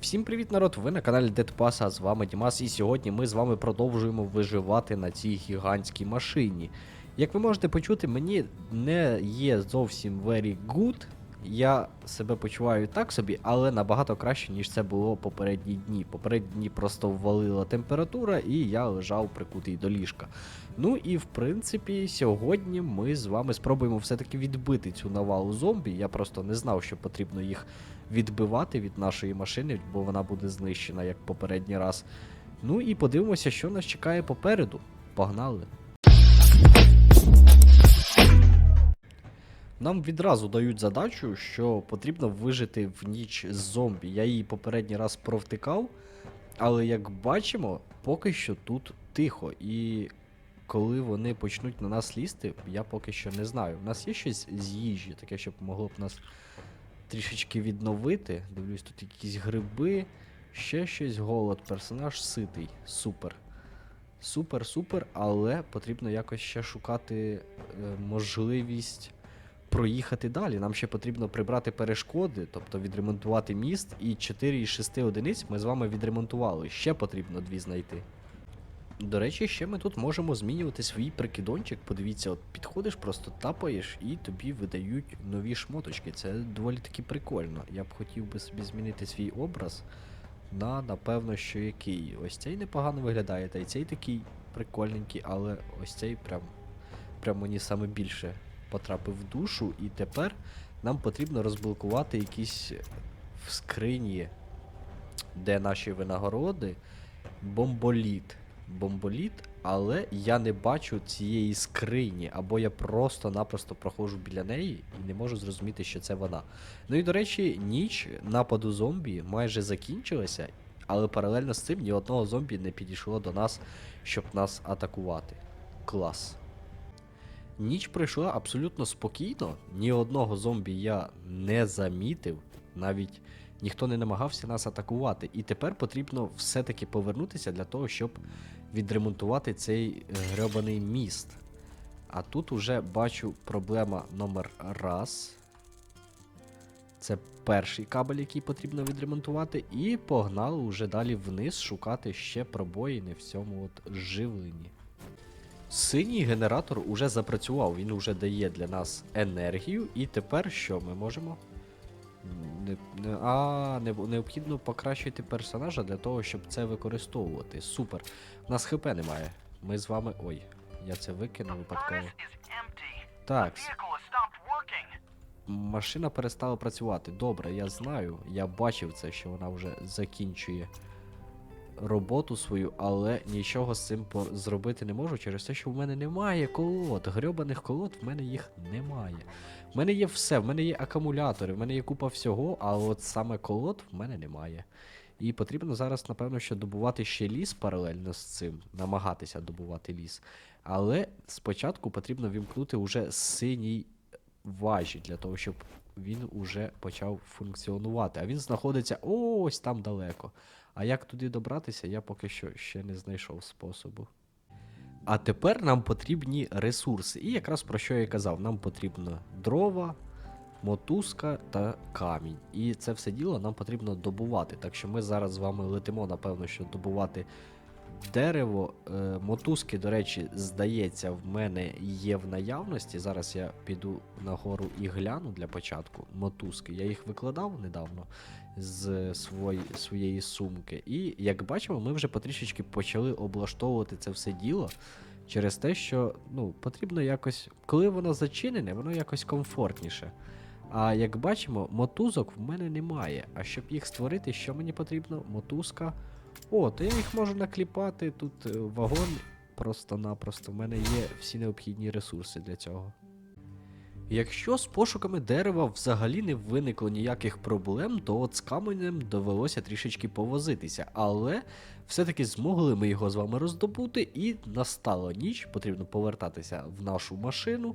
Всім привіт, народ! Ви на каналі Дедпаса, з вами Дімас, і сьогодні ми з вами продовжуємо виживати на цій гігантській машині. Як ви можете почути, мені не є зовсім very good. Я себе почуваю так собі, але набагато краще, ніж це було попередні дні. Попередні дні просто ввалила температура, і я лежав прикутий до ліжка. Ну і в принципі, сьогодні ми з вами спробуємо все-таки відбити цю навалу зомбі. Я просто не знав, що потрібно їх відбивати від нашої машини, бо вона буде знищена як попередній раз. Ну і подивимося, що нас чекає попереду. Погнали! Нам відразу дають задачу, що потрібно вижити в ніч з зомбі. Я її попередній раз провтикав, але як бачимо, поки що тут тихо. І коли вони почнуть на нас лізти, я поки що не знаю. У нас є щось з їжі, таке, щоб могло б нас трішечки відновити. Дивлюсь, тут якісь гриби, ще щось, голод, персонаж ситий. Супер. Супер, супер, але потрібно якось ще шукати е, можливість проїхати далі. Нам ще потрібно прибрати перешкоди, тобто відремонтувати міст, і 4 із 6 одиниць ми з вами відремонтували. Ще потрібно дві знайти. До речі, ще ми тут можемо змінювати свій прикидончик. Подивіться, от підходиш, просто тапаєш і тобі видають нові шмоточки. Це доволі таки прикольно. Я б хотів би собі змінити свій образ на, напевно, що який. Ось цей непогано виглядає, та й цей такий прикольненький, але ось цей прям, прям мені саме більше потрапив в душу. І тепер нам потрібно розблокувати якісь в скрині, де наші винагороди. Бомболіт. Бомболіт, але я не бачу цієї скрині, або я просто-напросто проходжу біля неї і не можу зрозуміти, що це вона. Ну і до речі, ніч нападу зомбі майже закінчилася, але паралельно з цим ні одного зомбі не підійшло до нас, щоб нас атакувати. Клас. Ніч пройшла абсолютно спокійно, ні одного зомбі я не замітив, навіть ніхто не намагався нас атакувати. І тепер потрібно все-таки повернутися для того, щоб відремонтувати цей гребаний міст. А тут уже бачу проблема номер раз. Це перший кабель, який потрібно відремонтувати, і погнали уже далі вниз шукати ще пробоїни в цьому от живленні. Синій генератор уже запрацював, він уже дає для нас енергію, і тепер що ми можемо? Не, не, а, не, необхідно покращити персонажа для того, щоб це використовувати. Супер. У нас ХП немає. Ми з вами. Ой, я це викинув випадково. Так, машина перестала працювати. Добре, я знаю, я бачив це, що вона вже закінчує роботу свою, але нічого з цим зробити не можу через те, що в мене немає колод. Грьобаних колод в мене їх немає. В мене є все, в мене є акумулятори, в мене є купа всього, а от саме колод в мене немає. І потрібно зараз, напевно, що добувати ще ліс паралельно з цим, намагатися добувати ліс. Але спочатку потрібно вімкнути уже синій важі для того, щоб він уже почав функціонувати. А він знаходиться ось там далеко. А як туди добратися, я поки що ще не знайшов способу. А тепер нам потрібні ресурси. І якраз про що я казав, нам потрібно дрова, мотузка та камінь. І це все діло нам потрібно добувати. Так що ми зараз з вами летимо, напевно, що добувати дерево. Е, мотузки, до речі, здається, в мене є в наявності. Зараз я піду нагору і гляну для початку. Мотузки. Я їх викладав недавно з свої, своєї сумки. І як бачимо, ми вже потрішечки почали облаштовувати це все діло. Через те, що ну, потрібно якось, коли воно зачинене, воно якось комфортніше. А як бачимо, мотузок в мене немає. А щоб їх створити, що мені потрібно? Мотузка. О, то я їх можу накліпати. Тут е, вагон просто-напросто. В мене є всі необхідні ресурси для цього. Якщо з пошуками дерева взагалі не виникло ніяких проблем, то от з каменем довелося трішечки повозитися, але все-таки змогли ми його з вами роздобути, і настала ніч, потрібно повертатися в нашу машину.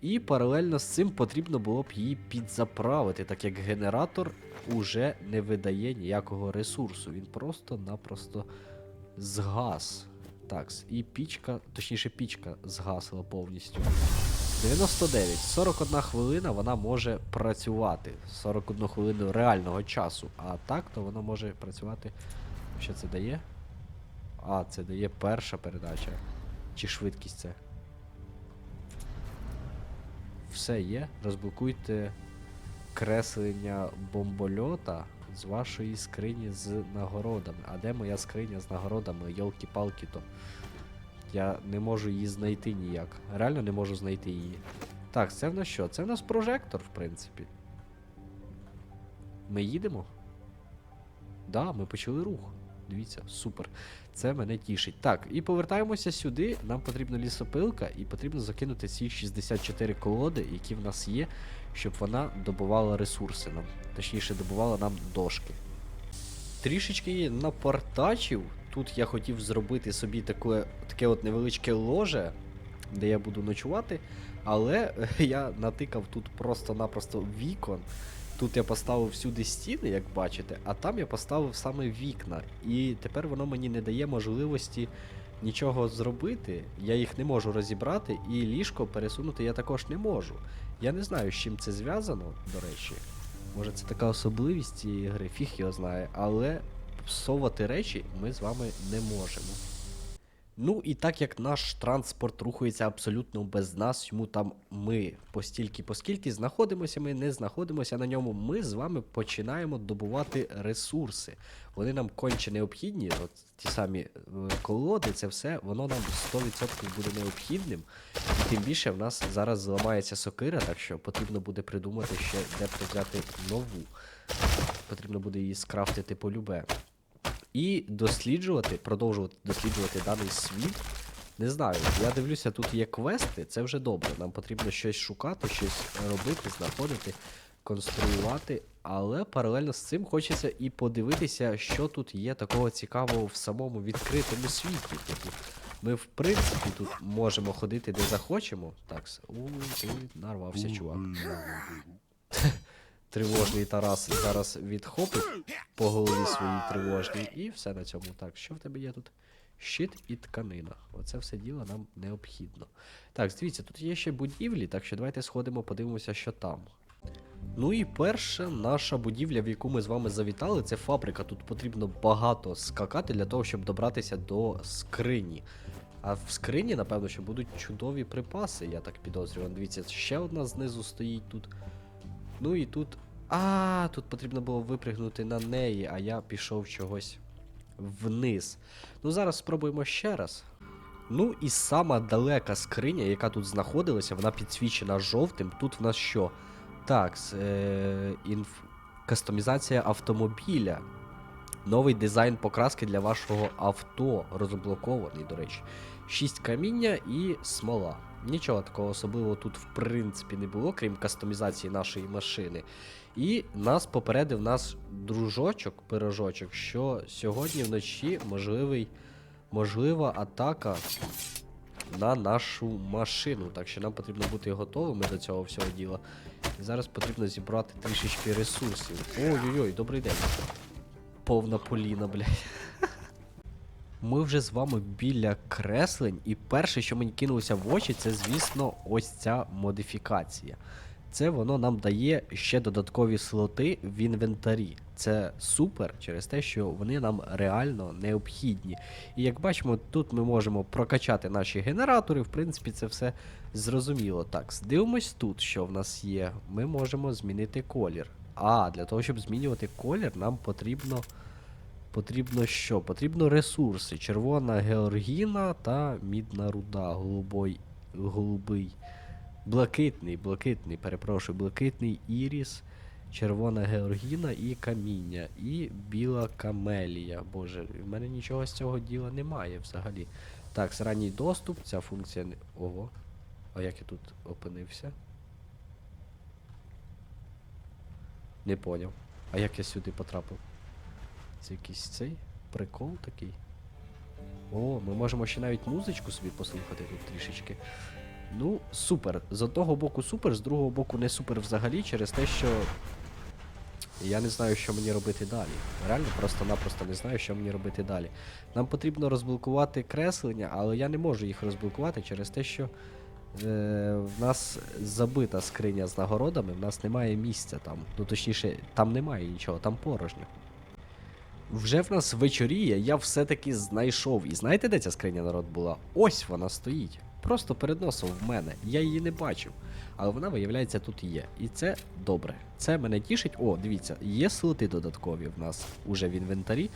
І паралельно з цим потрібно було б її підзаправити, так як генератор уже не видає ніякого ресурсу. Він просто-напросто згас. Так, і пічка, точніше, пічка згасла повністю. 99. 41 хвилина вона може працювати. 41 хвилину реального часу. А так, то вона може працювати. Що це дає? А, це дає перша передача. Чи швидкість це? Все є. Розблокуйте креслення бомбольота з вашої скрині з нагородами. А де моя скриня з нагородами? Йолки-палки то. Я не можу її знайти ніяк. Реально не можу знайти її. Так, це в нас що? Це в нас прожектор, в принципі. Ми їдемо? Да, ми почали рух. Дивіться, супер. Це мене тішить. Так, і повертаємося сюди. Нам потрібна лісопилка, і потрібно закинути ці 64 колоди, які в нас є, щоб вона добувала ресурси нам. Точніше, добувала нам дошки. Трішечки напортачив. Тут я хотів зробити собі таке, таке от невеличке ложе, де я буду ночувати. Але я натикав тут просто-напросто вікон. Тут я поставив всюди стіни, як бачите, а там я поставив саме вікна. І тепер воно мені не дає можливості нічого зробити. Я їх не можу розібрати, і ліжко пересунути я також не можу. Я не знаю, з чим це зв'язано, до речі. Може це така особливість цієї гри, фіг його знає, але псовувати речі ми з вами не можемо. Ну і так як наш транспорт рухається абсолютно без нас, йому там ми постільки поскільки знаходимося, ми не знаходимося на ньому, ми з вами починаємо добувати ресурси. Вони нам конче необхідні, от ті самі е, колоди, це все, воно нам 100% буде необхідним. І тим більше в нас зараз зламається сокира, так що потрібно буде придумати ще де взяти нову. Потрібно буде її скрафтити полюбе. І досліджувати, продовжувати досліджувати даний світ. Не знаю, я дивлюся, тут є квести, це вже добре. Нам потрібно щось шукати, щось робити, знаходити, конструювати. Але паралельно з цим хочеться і подивитися, що тут є такого цікавого в самому відкритому світі. Типу, ми, в принципі, тут можемо ходити де захочемо. Так, у, нарвався, чувак. Тривожний Тарас зараз відхопить по голові своїй тривожній, і все на цьому. Так, що в тебе є тут? Щит і тканина. Оце все діло нам необхідно. Так, дивіться, тут є ще будівлі, так що давайте сходимо, подивимося, що там. Ну і перша наша будівля, в яку ми з вами завітали, це фабрика. Тут потрібно багато скакати для того, щоб добратися до скрині. А в скрині, напевно, що будуть чудові припаси, я так підозрюю. Дивіться, ще одна знизу стоїть тут. Ну і тут. А, тут потрібно було випригнути на неї, а я пішов чогось вниз. Ну, зараз спробуємо ще раз. Ну і сама далека скриня, яка тут знаходилася, вона підсвічена жовтим. Тут в нас що? Так, е, інф... кастомізація автомобіля. Новий дизайн покраски для вашого авто розблокований, до речі. 6 каміння і смола. Нічого такого особливого тут в принципі не було, крім кастомізації нашої машини. І нас попередив наш дружочок, пирожочок, що сьогодні вночі можливий, можлива атака на нашу машину. Так що нам потрібно бути готовими до цього всього діла. І зараз потрібно зібрати трішечки ресурсів. Ой-ой-ой, добрий день. Повна поліна, блядь. Ми вже з вами біля креслень, і перше, що мені кинулося в очі, це, звісно, ось ця модифікація. Це воно нам дає ще додаткові слоти в інвентарі. Це супер через те, що вони нам реально необхідні. І як бачимо, тут ми можемо прокачати наші генератори, в принципі, це все зрозуміло. Так, дивимось тут, що в нас є. Ми можемо змінити колір. А, для того, щоб змінювати колір, нам потрібно. Потрібно що? Потрібно ресурси. Червона георгіна та мідна руда, голубой, голубий. Блакитний, блакитний, перепрошую, блакитний іріс, червона георгіна і каміння. І біла камелія. Боже, в мене нічого з цього діла немає взагалі. Так, ранній доступ, ця функція. Ого. А як я тут опинився? Не поняв. А як я сюди потрапив? Це якийсь цей прикол такий. О, ми можемо ще навіть музичку собі послухати тут трішечки. Ну, супер. З одного боку супер, з другого боку не супер взагалі, через те, що я не знаю, що мені робити далі. Реально, просто-напросто не знаю, що мені робити далі. Нам потрібно розблокувати креслення, але я не можу їх розблокувати через те, що в нас забита скриня з нагородами, в нас немає місця там. Ну точніше, там немає нічого, там порожньо. Вже в нас вечоріє, я все-таки знайшов. І знаєте, де ця скриня народ була? Ось вона стоїть. Просто перед носом в мене. Я її не бачив. Але вона, виявляється, тут є. І це добре. Це мене тішить. О, дивіться, є слоти додаткові в нас уже в інвентарі.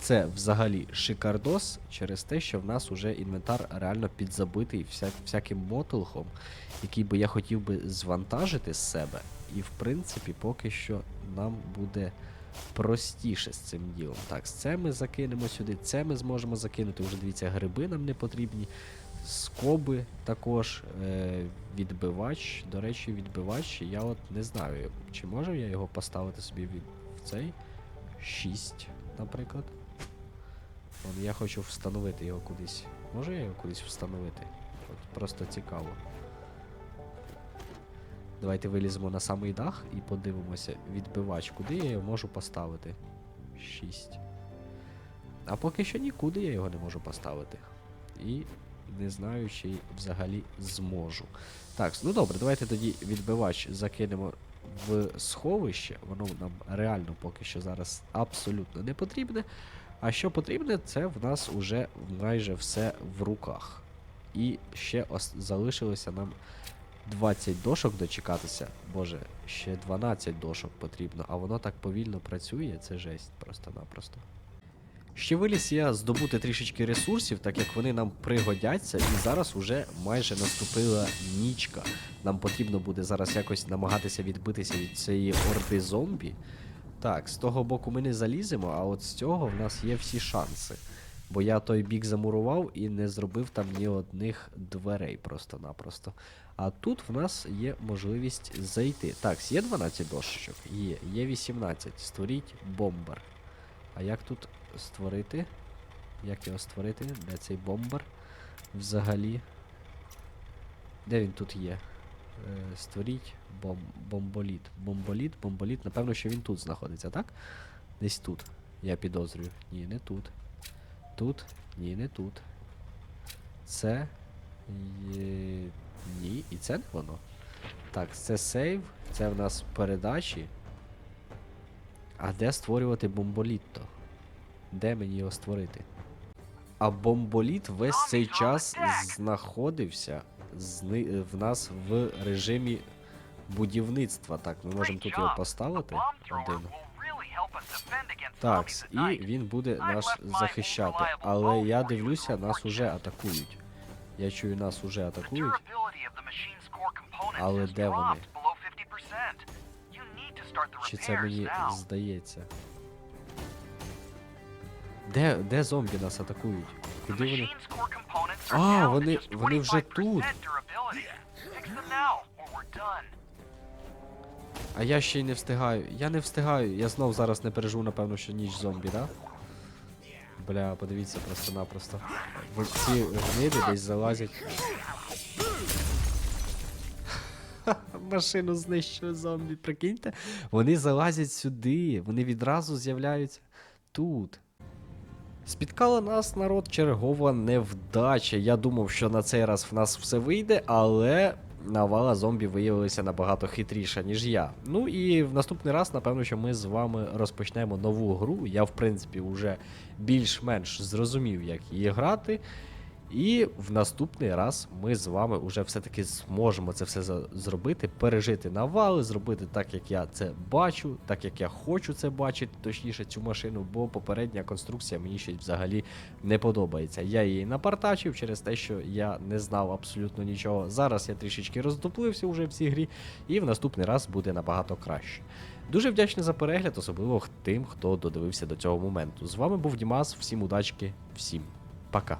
Це взагалі шикардос через те, що в нас уже інвентар реально підзабитий вся, всяким мотилхом, який би я хотів би звантажити з себе. І в принципі, поки що нам буде простіше з цим ділом. Так, це ми закинемо сюди, це ми зможемо закинути. Уже дивіться, гриби нам не потрібні. Скоби також, е, відбивач. До речі, відбивач, я от не знаю, чи можу я його поставити собі в цей 6, наприклад. Вон, я хочу встановити його кудись. Можу я його кудись встановити? От просто цікаво. Давайте виліземо на самий дах і подивимося. Відбивач, куди я його можу поставити? 6. А поки що нікуди я його не можу поставити. І не знаю, чи взагалі зможу. Так, ну добре, давайте тоді відбивач закинемо в сховище. Воно нам реально поки що зараз абсолютно не потрібне. А що потрібне, це в нас уже майже все в руках. І ще ос- залишилося нам 20 дошок дочекатися. Боже, ще 12 дошок потрібно, а воно так повільно працює, це жесть просто-напросто. Ще виліз я здобути трішечки ресурсів, так як вони нам пригодяться, і зараз уже майже наступила нічка. Нам потрібно буде зараз якось намагатися відбитися від цієї орди зомбі. Так, з того боку ми не заліземо, а от з цього в нас є всі шанси. Бо я той бік замурував і не зробив там ні одних дверей просто-напросто. А тут в нас є можливість зайти. Так, є 12 дощок? Є. Є 18. Створіть бомбер. А як тут створити? Як його створити? Де цей бомбер? Взагалі. Де він тут є? Е, створіть бом бомболіт. Бомболіт, бомболіт. Напевно, що він тут знаходиться, так? Десь тут. Я підозрюю. Ні, не тут. Тут? Ні, не тут. Це. Є... Ні, і це не воно. Так, це сейв, це в нас передачі. А де створювати бомболіт-то? Де мені його створити? А бомболіт весь цей час знаходився в нас в режимі будівництва. Так, ми можемо тут його поставити. Один. Так, і він буде нас захищати. Але я дивлюся, нас уже атакують. Я чую, нас уже атакують. Але де вони? Чи це мені здається? Де, де зомбі нас атакують? Куди вони? А, вони- вони вже тут. А я ще й не встигаю. Я не встигаю. Я знов зараз не переживу, напевно, що ніч зомбі, да? Бля, подивіться просто-напросто. Ці гниди десь залазять. Машину знищили зомбі, прикиньте. Вони залазять сюди, вони відразу з'являються тут. Спіткала нас народ чергова невдача. Я думав, що на цей раз в нас все вийде, але навала зомбі виявилися набагато хитріша, ніж я. Ну і в наступний раз, напевно, що ми з вами розпочнемо нову гру. Я, в принципі, вже більш-менш зрозумів, як її грати. І в наступний раз ми з вами вже все-таки зможемо це все зробити, пережити навали, зробити так, як я це бачу, так як я хочу це бачити, точніше цю машину, бо попередня конструкція мені ще взагалі не подобається. Я її напартачив через те, що я не знав абсолютно нічого. Зараз я трішечки роздуплився вже в цій грі, і в наступний раз буде набагато краще. Дуже вдячний за перегляд, особливо тим, хто додивився до цього моменту. З вами був Дімас, всім удачки, всім пока.